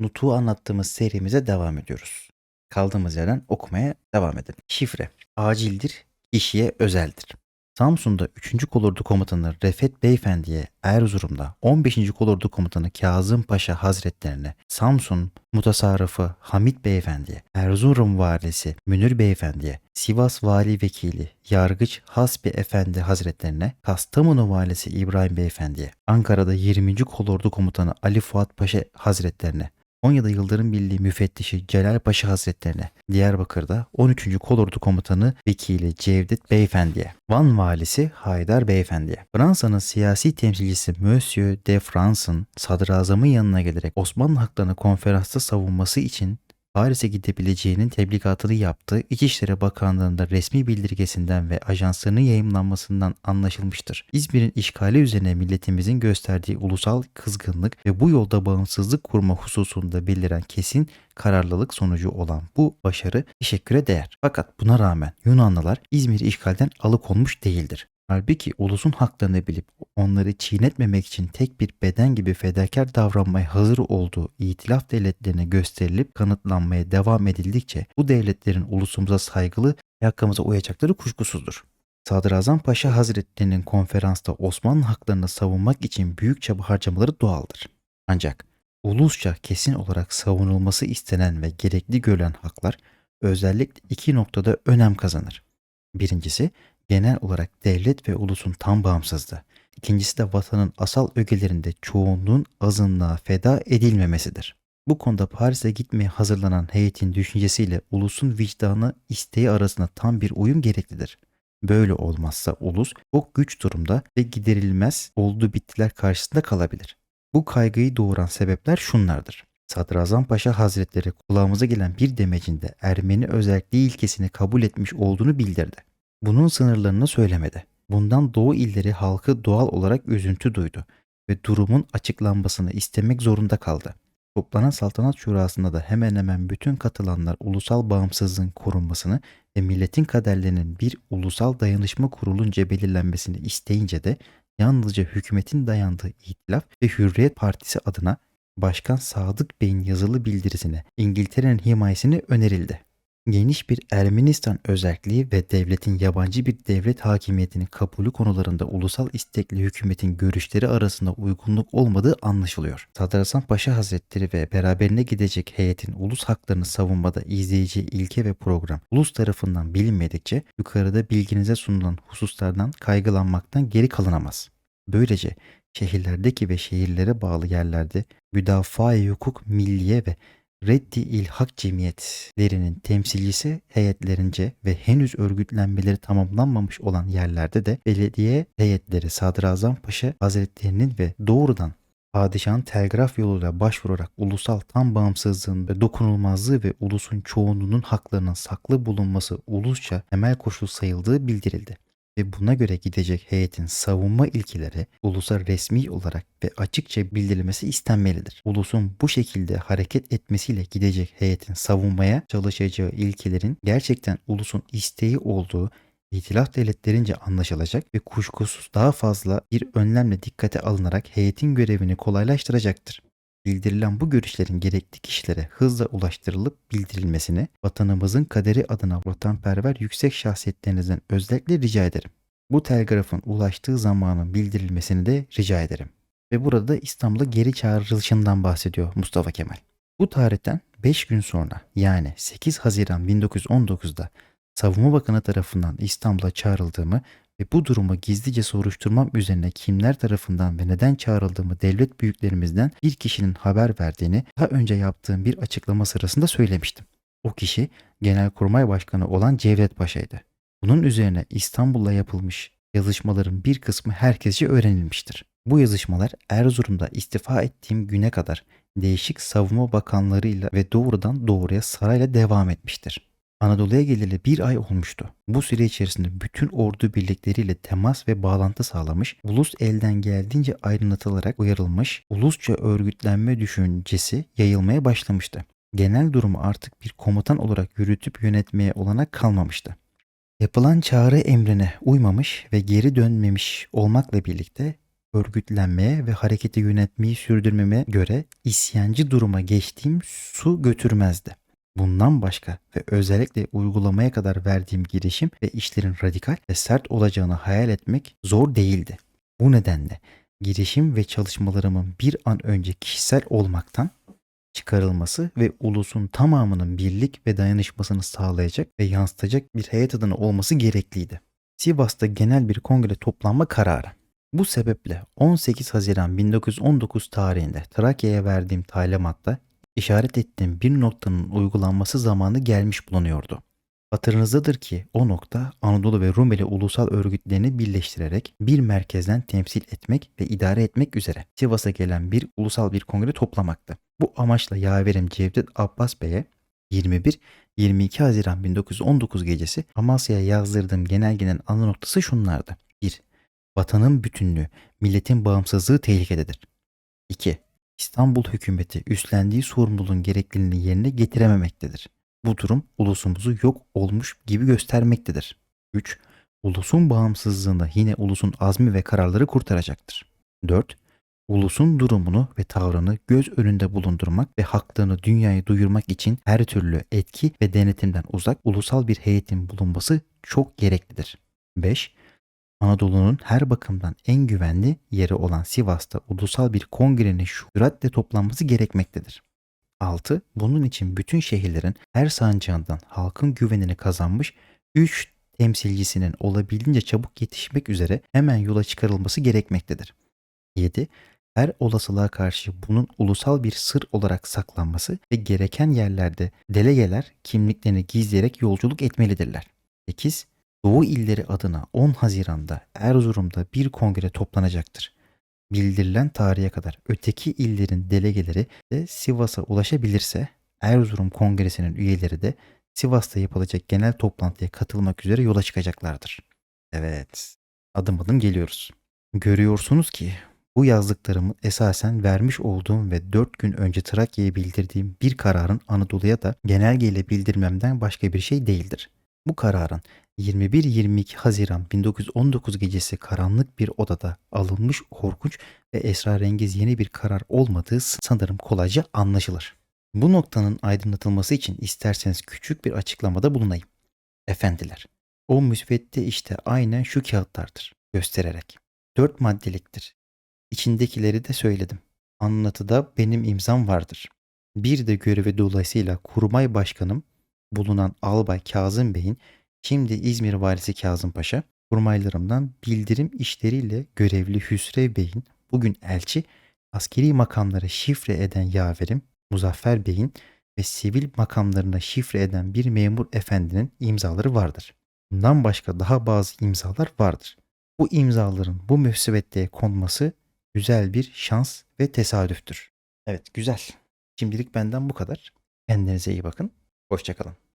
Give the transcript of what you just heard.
Nutuk'u anlattığımız serimize devam ediyoruz. Kaldığımız yerden okumaya devam edelim. Şifre. Acildir, kişiye özeldir. Samsun'da 3. Kolordu Komutanı Refet Beyefendi'ye Erzurum'da 15. Kolordu Komutanı Kazım Paşa Hazretlerine Samsun Mutasarrıfı Hamit Beyefendi'ye Erzurum Valisi Münir Beyefendi'ye Sivas Vali Vekili Yargıç Hasbi Efendi Hazretlerine Kastamonu Valisi İbrahim Beyefendi'ye Ankara'da 20. Kolordu Komutanı Ali Fuat Paşa Hazretlerine Konya'da Yıldırım Birliği Müfettişi Celal Paşa Hazretlerine, Diyarbakır'da 13. Kolordu Komutanı Vekili Cevdet Beyefendi'ye, Van Valisi Haydar Beyefendi'ye, Fransa'nın siyasi temsilcisi Monsieur de France'ın sadrazamın yanına gelerek Osmanlı haklarını konferansta savunması için Paris'e gidebileceğinin tebligatını yaptığı İçişleri Bakanlığı'nda resmi bildirgesinden ve ajanslarının yayımlanmasından anlaşılmıştır. İzmir'in işgali üzerine milletimizin gösterdiği ulusal kızgınlık ve bu yolda bağımsızlık kurma hususunda beliren kesin kararlılık sonucu olan bu başarı teşekküre değer. Fakat buna rağmen Yunanlılar İzmir'i işgalden alıkonmuş değildir. Halbuki ulusun haklarını bilip onları çiğnetmemek için tek bir beden gibi fedakar davranmaya hazır olduğu itilaf devletlerine gösterilip kanıtlanmaya devam edildikçe bu devletlerin ulusumuza saygılı hakkımıza uyacakları kuşkusuzdur. Sadrazam Paşa Hazretlerinin konferansta Osmanlı haklarını savunmak için büyük çaba harcamaları doğaldır. Ancak ulusça kesin olarak savunulması istenen ve gerekli görülen haklar özellikle iki noktada önem kazanır. Birincisi genel olarak devlet ve ulusun tam bağımsızlığı. İkincisi de vatanın asal ögelerinde çoğunluğun azınlığa feda edilmemesidir. Bu konuda Paris'e gitmeye hazırlanan heyetin düşüncesiyle ulusun vicdanı isteği arasında tam bir uyum gereklidir. Böyle olmazsa ulus çok güç durumda ve giderilmez oldu bittiler karşısında kalabilir. Bu kaygıyı doğuran sebepler şunlardır. Sadrazam Paşa Hazretleri kulağımıza gelen bir demecinde Ermeni özelliği ilkesini kabul etmiş olduğunu bildirdi. Bunun sınırlarını söylemedi. Bundan Doğu illeri halkı doğal olarak üzüntü duydu ve durumun açıklanmasını istemek zorunda kaldı. Toplanan saltanat şurasında da hemen hemen bütün katılanlar ulusal bağımsızlığın korunmasını ve milletin kaderlerinin bir ulusal dayanışma kurulunca belirlenmesini isteyince de yalnızca hükümetin dayandığı İtilaf ve Hürriyet Partisi adına Başkan Sadık Bey'in yazılı bildirisine İngiltere'nin himayesini önerildi geniş bir Ermenistan özelliği ve devletin yabancı bir devlet hakimiyetinin kabulü konularında ulusal istekli hükümetin görüşleri arasında uygunluk olmadığı anlaşılıyor. Sadrazam Paşa Hazretleri ve beraberine gidecek heyetin ulus haklarını savunmada izleyeceği ilke ve program ulus tarafından bilinmedikçe yukarıda bilginize sunulan hususlardan kaygılanmaktan geri kalınamaz. Böylece şehirlerdeki ve şehirlere bağlı yerlerde müdafaa-i hukuk milliye ve Reddi İlhak Cemiyetlerinin temsilcisi heyetlerince ve henüz örgütlenmeleri tamamlanmamış olan yerlerde de belediye heyetleri Sadrazam Paşa Hazretlerinin ve doğrudan padişahın telgraf yoluyla başvurarak ulusal tam bağımsızlığın ve dokunulmazlığı ve ulusun çoğunluğunun haklarının saklı bulunması ulusça temel koşul sayıldığı bildirildi ve buna göre gidecek heyetin savunma ilkeleri ulusa resmi olarak ve açıkça bildirilmesi istenmelidir. Ulusun bu şekilde hareket etmesiyle gidecek heyetin savunmaya çalışacağı ilkelerin gerçekten ulusun isteği olduğu İtilaf devletlerince anlaşılacak ve kuşkusuz daha fazla bir önlemle dikkate alınarak heyetin görevini kolaylaştıracaktır. Bildirilen bu görüşlerin gerekli kişilere hızla ulaştırılıp bildirilmesini vatanımızın kaderi adına vatanperver yüksek şahsiyetlerinizden özellikle rica ederim. Bu telgrafın ulaştığı zamanın bildirilmesini de rica ederim. Ve burada da İstanbul'a geri çağrılışından bahsediyor Mustafa Kemal. Bu tarihten 5 gün sonra yani 8 Haziran 1919'da Savunma Bakanı tarafından İstanbul'a çağrıldığımı ve bu durumu gizlice soruşturmam üzerine kimler tarafından ve neden çağrıldığımı devlet büyüklerimizden bir kişinin haber verdiğini daha önce yaptığım bir açıklama sırasında söylemiştim. O kişi Genelkurmay Başkanı olan Cevdet Paşa'ydı. Bunun üzerine İstanbul'da yapılmış yazışmaların bir kısmı herkesce öğrenilmiştir. Bu yazışmalar Erzurum'da istifa ettiğim güne kadar değişik savunma bakanlarıyla ve doğrudan doğruya sarayla devam etmiştir. Anadolu'ya geleli bir ay olmuştu. Bu süre içerisinde bütün ordu birlikleriyle temas ve bağlantı sağlamış, ulus elden geldiğince ayrıntılarak uyarılmış, ulusça örgütlenme düşüncesi yayılmaya başlamıştı. Genel durumu artık bir komutan olarak yürütüp yönetmeye olanak kalmamıştı. Yapılan çağrı emrine uymamış ve geri dönmemiş olmakla birlikte örgütlenmeye ve hareketi yönetmeyi sürdürmeme göre isyancı duruma geçtiğim su götürmezdi. Bundan başka ve özellikle uygulamaya kadar verdiğim girişim ve işlerin radikal ve sert olacağını hayal etmek zor değildi. Bu nedenle girişim ve çalışmalarımın bir an önce kişisel olmaktan çıkarılması ve ulusun tamamının birlik ve dayanışmasını sağlayacak ve yansıtacak bir heyet adına olması gerekliydi. Sivas'ta genel bir kongre toplanma kararı. Bu sebeple 18 Haziran 1919 tarihinde Trakya'ya verdiğim talimatta işaret ettiğim bir noktanın uygulanması zamanı gelmiş bulunuyordu. Hatırınızdadır ki o nokta Anadolu ve Rumeli ulusal örgütlerini birleştirerek bir merkezden temsil etmek ve idare etmek üzere Sivas'a gelen bir ulusal bir kongre toplamaktı. Bu amaçla yaverim Cevdet Abbas Bey'e 21-22 Haziran 1919 gecesi Amasya'ya yazdırdığım genelgenin ana noktası şunlardı. 1. Vatanın bütünlüğü, milletin bağımsızlığı tehlikededir. 2. İstanbul hükümeti üstlendiği sorumluluğun gerekliliğini yerine getirememektedir. Bu durum ulusumuzu yok olmuş gibi göstermektedir. 3. Ulusun bağımsızlığında yine ulusun azmi ve kararları kurtaracaktır. 4. Ulusun durumunu ve tavrını göz önünde bulundurmak ve haklığını dünyaya duyurmak için her türlü etki ve denetimden uzak ulusal bir heyetin bulunması çok gereklidir. 5. Anadolu'nun her bakımdan en güvenli yeri olan Sivas'ta ulusal bir kongrenin süratle toplanması gerekmektedir. 6. Bunun için bütün şehirlerin her sancağından halkın güvenini kazanmış 3 temsilcisinin olabildiğince çabuk yetişmek üzere hemen yola çıkarılması gerekmektedir. 7. Her olasılığa karşı bunun ulusal bir sır olarak saklanması ve gereken yerlerde delegeler kimliklerini gizleyerek yolculuk etmelidirler. 8. Doğu illeri adına 10 Haziran'da Erzurum'da bir kongre toplanacaktır. Bildirilen tarihe kadar öteki illerin delegeleri de Sivas'a ulaşabilirse Erzurum Kongresi'nin üyeleri de Sivas'ta yapılacak genel toplantıya katılmak üzere yola çıkacaklardır. Evet, adım adım geliyoruz. Görüyorsunuz ki bu yazdıklarımı esasen vermiş olduğum ve 4 gün önce Trakya'ya bildirdiğim bir kararın Anadolu'ya da genelgeyle bildirmemden başka bir şey değildir. Bu kararın 21-22 Haziran 1919 gecesi karanlık bir odada alınmış korkunç ve esrarengiz yeni bir karar olmadığı sanırım kolayca anlaşılır. Bu noktanın aydınlatılması için isterseniz küçük bir açıklamada bulunayım. Efendiler, o müsvedde işte aynen şu kağıtlardır göstererek. Dört maddeliktir. İçindekileri de söyledim. Anlatıda benim imzam vardır. Bir de görevi dolayısıyla kurmay başkanım bulunan Albay Kazım Bey'in şimdi İzmir Valisi Kazım Paşa kurmaylarımdan bildirim işleriyle görevli Hüsrev Bey'in bugün elçi askeri makamlara şifre eden yaverim Muzaffer Bey'in ve sivil makamlarına şifre eden bir memur efendinin imzaları vardır. Bundan başka daha bazı imzalar vardır. Bu imzaların bu müsveddeye konması güzel bir şans ve tesadüftür. Evet güzel. Şimdilik benden bu kadar. Kendinize iyi bakın. Hoşçakalın.